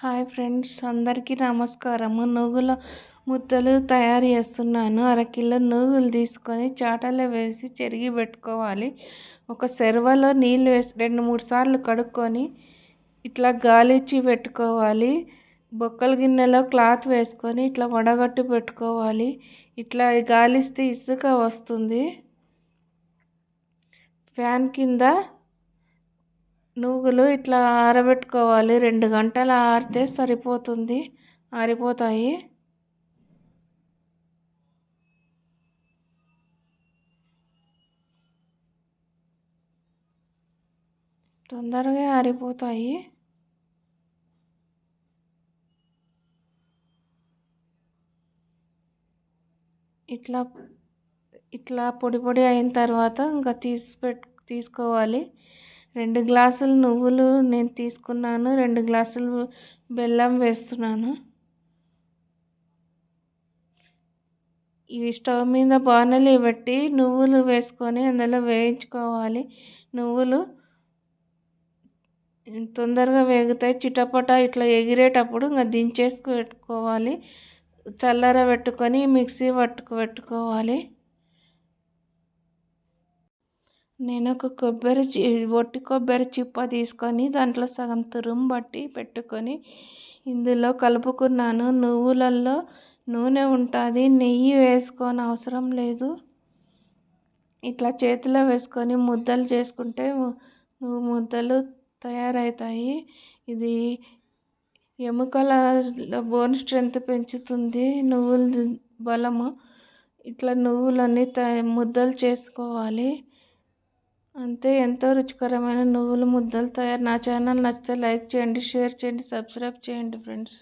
Hi friends అందరికీ నమస్కారము. నువ్వుల ముద్దలు తయారు చేస్తున్నాను. అరకిలో నువ్వులు తీసుకొని చాటలో వేసి చెరిగి పెట్టుకోవాలి. ఒక సెరవలో నీళ్ళు వేసి రెండు మూడు సార్లు కడుక్కొని ఇట్లా గాలిచ్చి పెట్టుకోవాలి. బొక్కల గిన్నెలో క్లాత్ వేసుకొని ఇట్లా వడగట్టి పెట్టుకోవాలి. ఇట్లా గాలిస్తే ఇసుక వస్తుంది. ఫ్యాన్ కింద నువ్వులు ఇట్లా ఆరబెట్టుకోవాలి. రెండు గంటలు ఆరితే సరిపోతుంది. ఆరిపోతాయి. తొందరగా ఆరిపోతాయి. ఇట్లా ఇట్లా పొడి పొడి అయిన తర్వాత ఇంకా తీసి పెట్టు తీసుకోవాలి. రెండు గ్లాసులు నువ్వులు నేను తీసుకున్నాను రెండు గ్లాసులు బెల్లం వేస్తున్నాను. ఇవి స్టవ్ మీద బాణలి పెట్టి నువ్వులు వేసుకొని అందులో వేయించుకోవాలి. నువ్వులు తొందరగా వేగుతాయి. చిటపట ఇట్లా ఎగిరేటప్పుడు ఇంకా దించేసి పెట్టుకోవాలి. చల్లార పెట్టుకొని మిక్సీ పట్టుకు పెట్టుకోవాలి. నేను ఒక కొబ్బరి ఒట్టి కొబ్బరి చిప్ప తీసుకొని దాంట్లో సగం తురుము బట్టి పెట్టుకొని ఇందులో కలుపుకున్నాను. నువ్వులలో నూనె ఉంటుంది నెయ్యి వేసుకోని అవసరం లేదు. ఇట్లా చేతిలో వేసుకొని ముద్దలు చేసుకుంటే నువ్వు ముద్దలు తయారవుతాయి. ఇది ఎముకల బోన్ స్ట్రెంత్ పెంచుతుంది. నువ్వుల బలము ఇట్లా నువ్వులన్నీ ముద్దలు చేసుకోవాలి. అంతే ఎంతో రుచికరమైన నువ్వుల ముద్దలు తయారు. నా ఛానల్ నచ్చితే లైక్ చేయండి షేర్ చేయండి సబ్స్క్రైబ్ చేయండి ఫ్రెండ్స్.